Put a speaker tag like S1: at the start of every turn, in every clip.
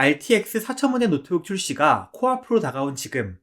S1: RTX 4000원의 노트북 출시가 코앞으로 다가온 지금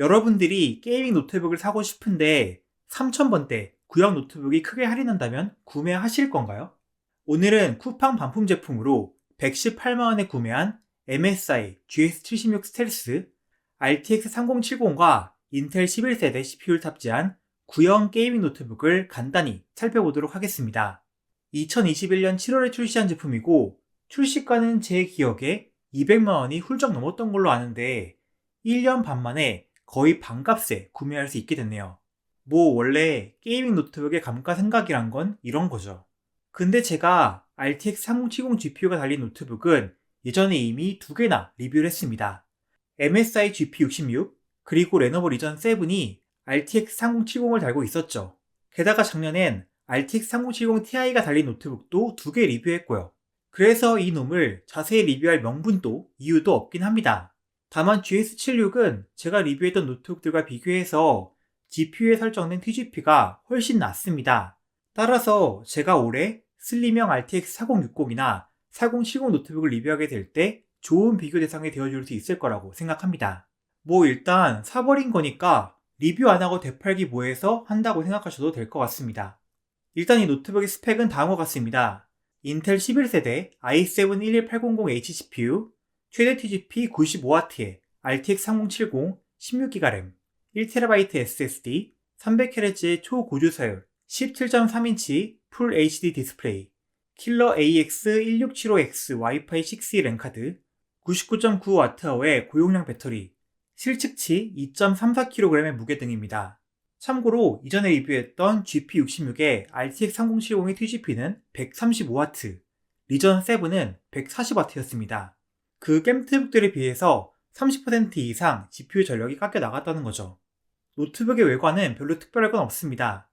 S1: 여러분들이 게이밍 노트북을 사고 싶은데 3000번대 구형 노트북이 크게 할인한다면 구매하실 건가요? 오늘은 쿠팡 반품 제품으로 118만원에 구매한 MSI GS76 스텔스 RTX 3070과 인텔 11세대 CPU를 탑재한 구형 게이밍 노트북을 간단히 살펴보도록 하겠습니다. 2021년 7월에 출시한 제품이고 출시가는 제 기억에 200만 원이 훌쩍 넘었던 걸로 아는데 1년 반 만에 거의 반값에 구매할 수 있게 됐네요. 뭐 원래 게이밍 노트북의 감가 생각이란 건 이런 거죠. 근데 제가 RTX 3070 GPU가 달린 노트북은 예전에 이미 두 개나 리뷰를 했습니다. MSI GP66 그리고 레노버 리전 7이 RTX 3070을 달고 있었죠. 게다가 작년엔 RTX 3070 Ti가 달린 노트북도 두 개 리뷰했고요. 그래서 이 놈을 자세히 리뷰할 명분도 이유도 없긴 합니다. 다만 GS76은 제가 리뷰했던 노트북들과 비교해서 GPU에 설정된 TGP가 훨씬 낮습니다. 따라서 제가 올해 슬림형 RTX 4060이나 4070 노트북을 리뷰하게 될 때 좋은 비교 대상이 되어줄 수 있을 거라고 생각합니다. 뭐 일단 사버린 거니까 리뷰 안 하고 되팔기 뭐해서 한다고 생각하셔도 될 것 같습니다. 일단 이 노트북의 스펙은 다음과 같습니다. 인텔 11세대 i7-11800H CPU, 최대 TGP 95W에 RTX 3070 16GB 램, 1TB SSD, 300Hz의 초고주 사율, 17.3인치 풀 HD 디스플레이, 킬러 AX1675X 와이파이 6E 랜카드, 99.9Wh의 고용량 배터리, 실측치 2.34kg의 무게 등입니다. 참고로 이전에 리뷰했던 GP66의 RTX 3070의 TGP는 135W, 리전 7은 140W였습니다. 그 겜트북들에 비해서 30% 이상 GPU 전력이 깎여 나갔다는 거죠. 노트북의 외관은 별로 특별할 건 없습니다.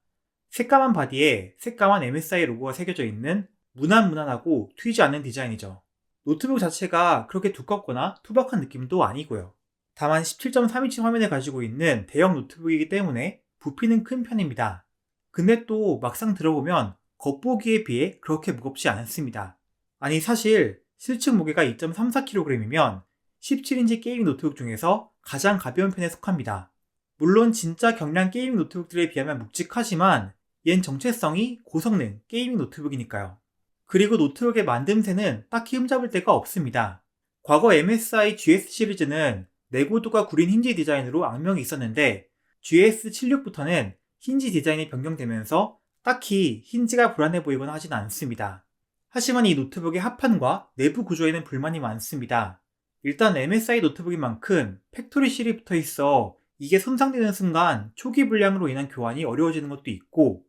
S1: 새까만 바디에 새까만 MSI 로고가 새겨져 있는 무난무난하고 튀지 않는 디자인이죠. 노트북 자체가 그렇게 두껍거나 투박한 느낌도 아니고요. 다만 17.3인치 화면을 가지고 있는 대형 노트북이기 때문에 부피는 큰 편입니다. 근데 또 막상 들어보면 겉보기에 비해 그렇게 무겁지 않습니다. 아니 사실 실측 무게가 2.34kg이면 17인치 게이밍 노트북 중에서 가장 가벼운 편에 속합니다. 물론 진짜 경량 게이밍 노트북들에 비하면 묵직하지만 얜 정체성이 고성능 게이밍 노트북이니까요. 그리고 노트북의 만듦새는 딱히 흠잡을 데가 없습니다. 과거 MSI GS 시리즈는 내구도가 구린 힌지 디자인으로 악명이 있었는데 GS76부터는 힌지 디자인이 변경되면서 딱히 힌지가 불안해 보이거나 하진 않습니다. 하지만 이 노트북의 하판과 내부 구조에는 불만이 많습니다. 일단 MSI 노트북인 만큼 팩토리 실이 붙어 있어 이게 손상되는 순간 초기 불량으로 인한 교환이 어려워지는 것도 있고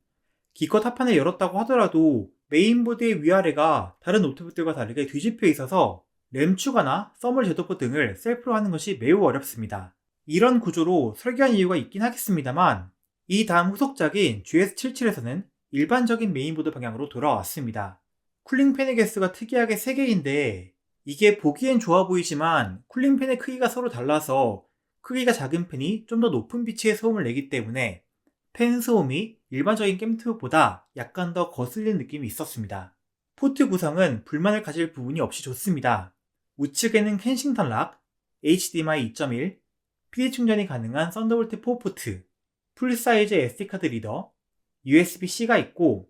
S1: 기껏 하판을 열었다고 하더라도 메인보드의 위아래가 다른 노트북들과 다르게 뒤집혀 있어서 램 추가나 써멀 제도포 등을 셀프로 하는 것이 매우 어렵습니다. 이런 구조로 설계한 이유가 있긴 하겠습니다만 이 다음 후속작인 GS77에서는 일반적인 메인보드 방향으로 돌아왔습니다. 쿨링팬의 개수가 특이하게 3개인데 이게 보기엔 좋아 보이지만 쿨링팬의 크기가 서로 달라서 크기가 작은 팬이 좀 더 높은 비치의 소음을 내기 때문에 팬 소음이 일반적인 겜트북보다 약간 더 거슬리는 느낌이 있었습니다. 포트 구성은 불만을 가질 부분이 없이 좋습니다. 우측에는 켄싱턴 락, HDMI 2.1, PD 충전이 가능한 썬더볼트 4 포트, 풀사이즈 SD카드 리더, USB-C가 있고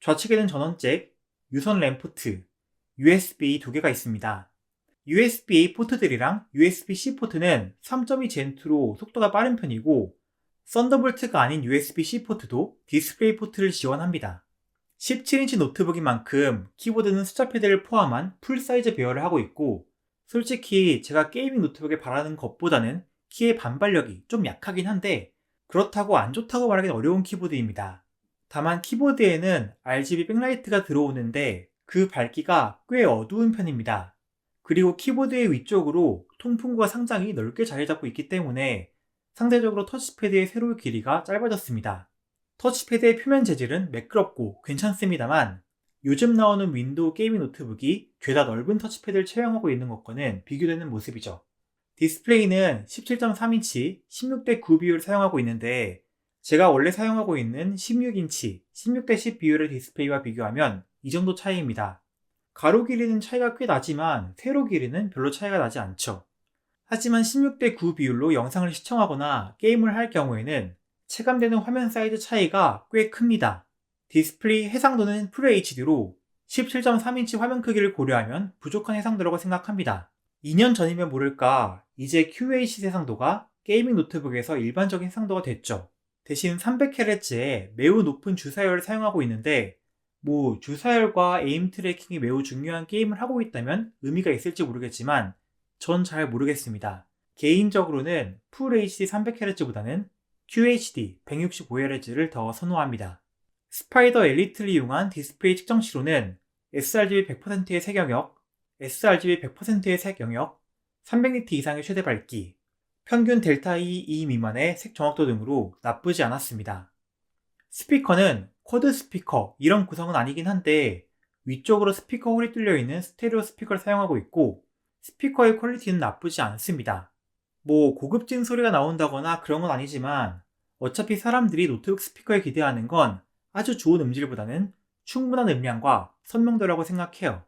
S1: 좌측에는 전원잭, 유선 램 포트, USB 두 개가 있습니다. USB-A 포트들이랑 USB-C 포트는 3.2 젠2로 속도가 빠른 편이고 썬더볼트가 아닌 USB-C 포트도 디스플레이 포트를 지원합니다. 17인치 노트북인 만큼 키보드는 숫자 패드를 포함한 풀사이즈 배열을 하고 있고 솔직히 제가 게이밍 노트북에 바라는 것보다는 키의 반발력이 좀 약하긴 한데 그렇다고 안 좋다고 말하기 어려운 키보드입니다. 다만 키보드에는 RGB 백라이트가 들어오는데 그 밝기가 꽤 어두운 편입니다. 그리고 키보드의 위쪽으로 통풍구가 상당히 넓게 자리 잡고 있기 때문에 상대적으로 터치패드의 세로 길이가 짧아졌습니다. 터치패드의 표면 재질은 매끄럽고 괜찮습니다만 요즘 나오는 윈도우 게이밍 노트북이 죄다 넓은 터치패드를 채용하고 있는 것과는 비교되는 모습이죠. 디스플레이는 17.3인치 16대 9 비율을 사용하고 있는데 제가 원래 사용하고 있는 16인치 16대 10 비율의 디스플레이와 비교하면 이 정도 차이입니다. 가로 길이는 차이가 꽤 나지만 세로 길이는 별로 차이가 나지 않죠. 하지만 16대 9 비율로 영상을 시청하거나 게임을 할 경우에는 체감되는 화면 사이즈 차이가 꽤 큽니다. 디스플레이 해상도는 FHD로 17.3인치 화면 크기를 고려하면 부족한 해상도라고 생각합니다. 2년 전이면 모를까 이제 QHD 해상도가 게이밍 노트북에서 일반적인 해상도가 됐죠. 대신 300Hz의 매우 높은 주사율을 사용하고 있는데 뭐 주사율과 에임 트래킹이 매우 중요한 게임을 하고 있다면 의미가 있을지 모르겠지만 전 잘 모르겠습니다. 개인적으로는 풀 HD 300Hz보다는 QHD 165Hz를 더 선호합니다. 스파이더 엘리트를 이용한 디스플레이 측정시로는 sRGB 100%의 색 영역, sRGB 100%의 색 영역, 300니트 이상의 최대 밝기, 평균 델타 E, E 미만의 색 정확도 등으로 나쁘지 않았습니다. 스피커는 쿼드 스피커 이런 구성은 아니긴 한데 위쪽으로 스피커 홀이 뚫려 있는 스테레오 스피커를 사용하고 있고 스피커의 퀄리티는 나쁘지 않습니다. 뭐 고급진 소리가 나온다거나 그런 건 아니지만 어차피 사람들이 노트북 스피커에 기대하는 건 아주 좋은 음질보다는 충분한 음량과 선명도라고 생각해요.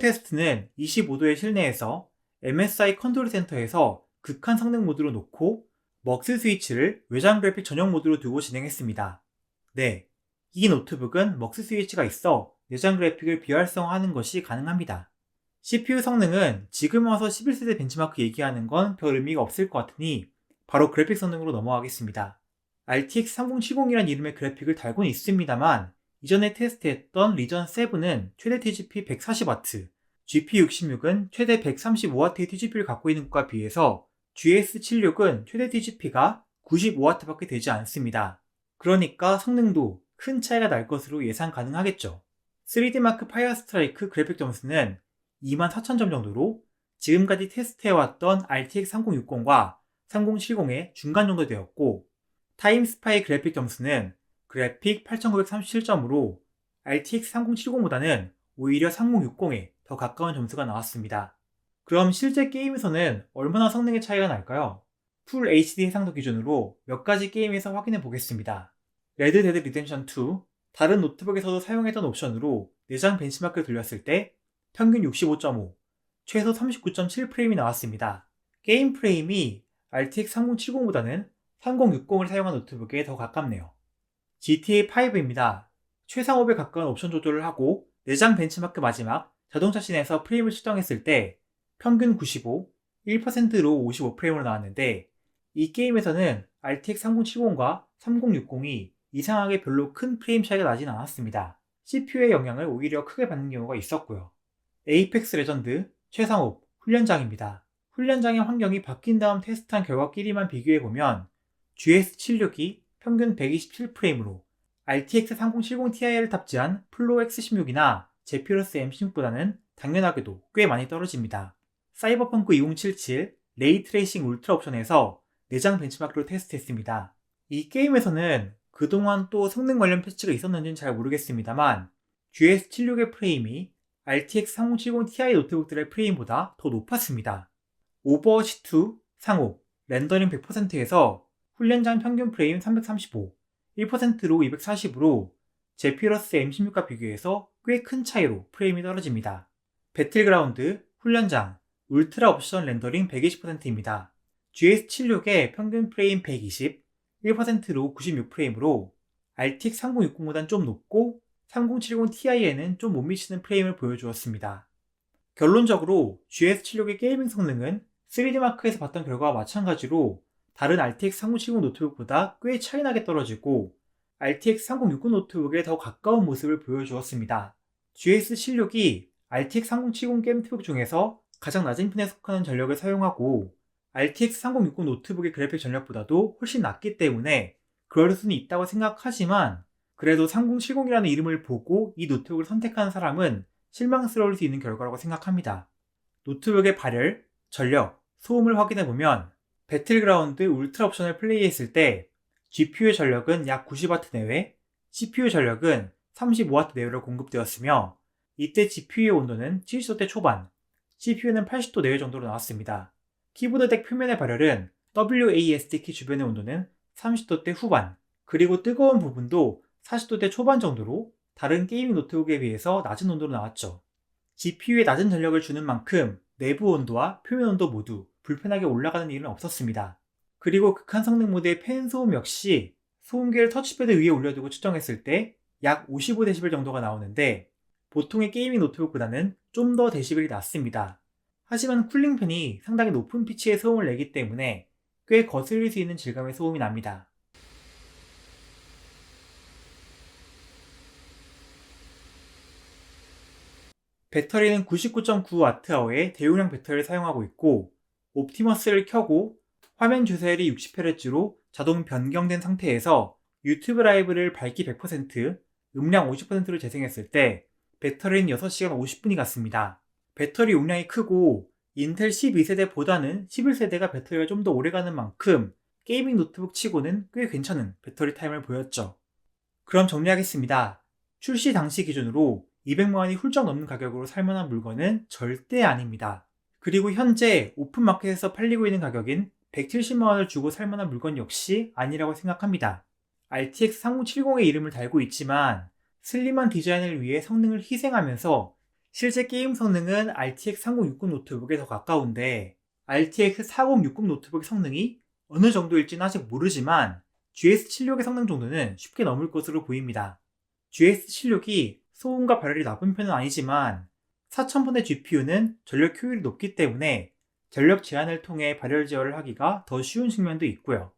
S1: 테스트는 25도의 실내에서 MSI 컨트롤 센터에서 극한 성능 모드로 놓고 먹스 스위치를 외장 그래픽 전용 모드로 두고 진행했습니다. 네, 이 노트북은 먹스 스위치가 있어 내장 그래픽을 비활성화하는 것이 가능합니다. CPU 성능은 지금 와서 11세대 벤치마크 얘기하는 건 별 의미가 없을 것 같으니 바로 그래픽 성능으로 넘어가겠습니다. RTX 3070이란 이름의 그래픽을 달고는 있습니다만 이전에 테스트했던 리전 7은 최대 TGP 140W, GP66은 최대 135W의 TGP를 갖고 있는 것과 비해서 GS76은 최대 TGP가 95W밖에 되지 않습니다. 그러니까 성능도 큰 차이가 날 것으로 예상 가능하겠죠. 3D마크 파이어 스트라이크 그래픽 점수는 24,000점 정도로 지금까지 테스트해왔던 RTX 3060과 3070의 중간 정도 되었고 타임스파이 그래픽 점수는 그래픽 8937점으로 RTX 3070보다는 오히려 3060에 더 가까운 점수가 나왔습니다. 그럼 실제 게임에서는 얼마나 성능의 차이가 날까요? 풀 HD 해상도 기준으로 몇 가지 게임에서 확인해 보겠습니다. 레드 데드 리덴션 2, 다른 노트북에서도 사용했던 옵션으로 내장 벤치마크를 돌렸을 때 평균 65.5, 최소 39.7프레임이 나왔습니다. 게임 프레임이 RTX 3070보다는 3060을 사용한 노트북에 더 가깝네요. GTA5입니다. 최상업에 가까운 옵션 조절을 하고 내장 벤치마크 마지막 자동차 씬에서 프레임을 측정했을 때 평균 95, 1%로 55프레임으로 나왔는데 이 게임에서는 RTX 3070과 3060이 이상하게 별로 큰 프레임 차이가 나진 않았습니다. CPU의 영향을 오히려 크게 받는 경우가 있었고요. 에이펙스 레전드 최상업 훈련장입니다. 훈련장의 환경이 바뀐 다음 테스트한 결과끼리만 비교해보면 GS76이 평균 127프레임으로 RTX 3070 Ti를 탑재한 플로 X16이나 제피러스 M16보다는 당연하게도 꽤 많이 떨어집니다. 사이버펑크 2077 레이트레이싱 울트라 옵션에서 내장 벤치마크로 테스트했습니다. 이 게임에서는 그동안 또 성능 관련 패치가 있었는지는 잘 모르겠습니다만 GS76의 프레임이 RTX 3070 Ti 노트북들의 프레임보다 더 높았습니다. 오버워치2 상호 렌더링 100%에서 훈련장 평균 프레임 335, 1%로 240으로 제피러스 M16과 비교해서 꽤 큰 차이로 프레임이 떨어집니다. 배틀그라운드, 훈련장, 울트라 옵션 렌더링 120%입니다. GS76의 평균 프레임 120, 1%로 96프레임으로 RTX 3060보단 좀 높고 3070 Ti에는 좀 못 미치는 프레임을 보여주었습니다. 결론적으로 GS76의 게이밍 성능은 3D마크에서 봤던 결과와 마찬가지로 다른 RTX 3070 노트북보다 꽤 차이나게 떨어지고 RTX 3060 노트북에 더 가까운 모습을 보여주었습니다. GS76이 RTX 3070 게임 노트북 중에서 가장 낮은 편에 속하는 전력을 사용하고 RTX 3060 노트북의 그래픽 전력보다도 훨씬 낮기 때문에 그럴 수는 있다고 생각하지만 그래도 3070이라는 이름을 보고 이 노트북을 선택하는 사람은 실망스러울 수 있는 결과라고 생각합니다. 노트북의 발열, 전력, 소음을 확인해 보면 배틀그라운드 울트라 옵션을 플레이했을 때 GPU의 전력은 약 90W 내외, CPU 전력은 35W 내외로 공급되었으며 이때 GPU의 온도는 70도대 초반, CPU는 80도 내외 정도로 나왔습니다. 키보드 덱 표면의 발열은 WASD 키 주변의 온도는 30도대 후반, 그리고 뜨거운 부분도 40도대 초반 정도로 다른 게이밍 노트북에 비해서 낮은 온도로 나왔죠. GPU에 낮은 전력을 주는 만큼 내부 온도와 표면 온도 모두 불편하게 올라가는 일은 없었습니다. 그리고 극한 성능 모드의 팬 소음 역시 소음계를 터치패드 위에 올려두고 측정했을 때 약 55dB 정도가 나오는데 보통의 게이밍 노트북보다는 좀 더 데시벨이 낮습니다. 하지만 쿨링팬이 상당히 높은 피치의 소음을 내기 때문에 꽤 거슬릴 수 있는 질감의 소음이 납니다. 배터리는 99.9Wh의 대용량 배터리를 사용하고 있고 옵티머스를 켜고 화면 주사율이 60Hz로 자동 변경된 상태에서 유튜브 라이브를 밝기 100%, 음량 50%로 재생했을 때 배터리는 6시간 50분이 갔습니다. 배터리 용량이 크고 인텔 12세대보다는 11세대가 배터리가 좀 더 오래 가는 만큼 게이밍 노트북 치고는 꽤 괜찮은 배터리 타임을 보였죠. 그럼 정리하겠습니다. 출시 당시 기준으로 200만원이 훌쩍 넘는 가격으로 살만한 물건은 절대 아닙니다. 그리고 현재 오픈마켓에서 팔리고 있는 가격인 170만원을 주고 살만한 물건 역시 아니라고 생각합니다. RTX 3070의 이름을 달고 있지만 슬림한 디자인을 위해 성능을 희생하면서 실제 게임 성능은 RTX 3060 노트북에 더 가까운데 RTX 4060 노트북의 성능이 어느 정도일지는 아직 모르지만 GS76의 성능 정도는 쉽게 넘을 것으로 보입니다. GS76이 소음과 발열이 나쁜 편은 아니지만 4000번의 GPU는 전력 효율이 높기 때문에 전력 제한을 통해 발열 제어를 하기가 더 쉬운 측면도 있고요.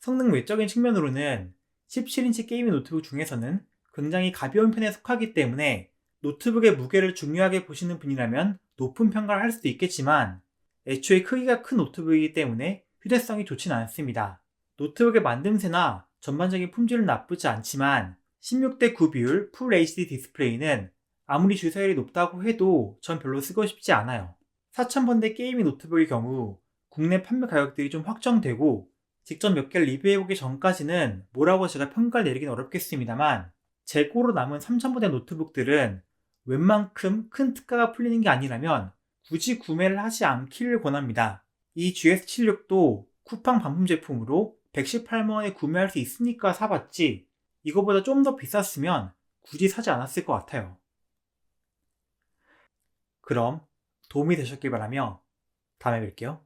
S1: 성능 외적인 측면으로는 17인치 게이밍 노트북 중에서는 굉장히 가벼운 편에 속하기 때문에 노트북의 무게를 중요하게 보시는 분이라면 높은 평가를 할 수도 있겠지만 애초에 크기가 큰 노트북이기 때문에 휴대성이 좋진 않습니다. 노트북의 만듦새나 전반적인 품질은 나쁘지 않지만 16대 9 비율 풀 HD 디스플레이는 아무리 주사율이 높다고 해도 전 별로 쓰고 싶지 않아요. 4000번대 게이밍 노트북의 경우 국내 판매 가격들이 좀 확정되고 직접 몇 개를 리뷰해보기 전까지는 뭐라고 제가 평가를 내리긴 어렵겠습니다.만 재고로 남은 3000번대 노트북들은 웬만큼 큰 특가가 풀리는 게 아니라면 굳이 구매를 하지 않기를 권합니다. 이 GS76도 쿠팡 반품 제품으로 118만원에 구매할 수 있으니까 사봤지 이거보다 좀 더 비쌌으면 굳이 사지 않았을 것 같아요. 그럼 도움이 되셨길 바라며 다음에 뵐게요.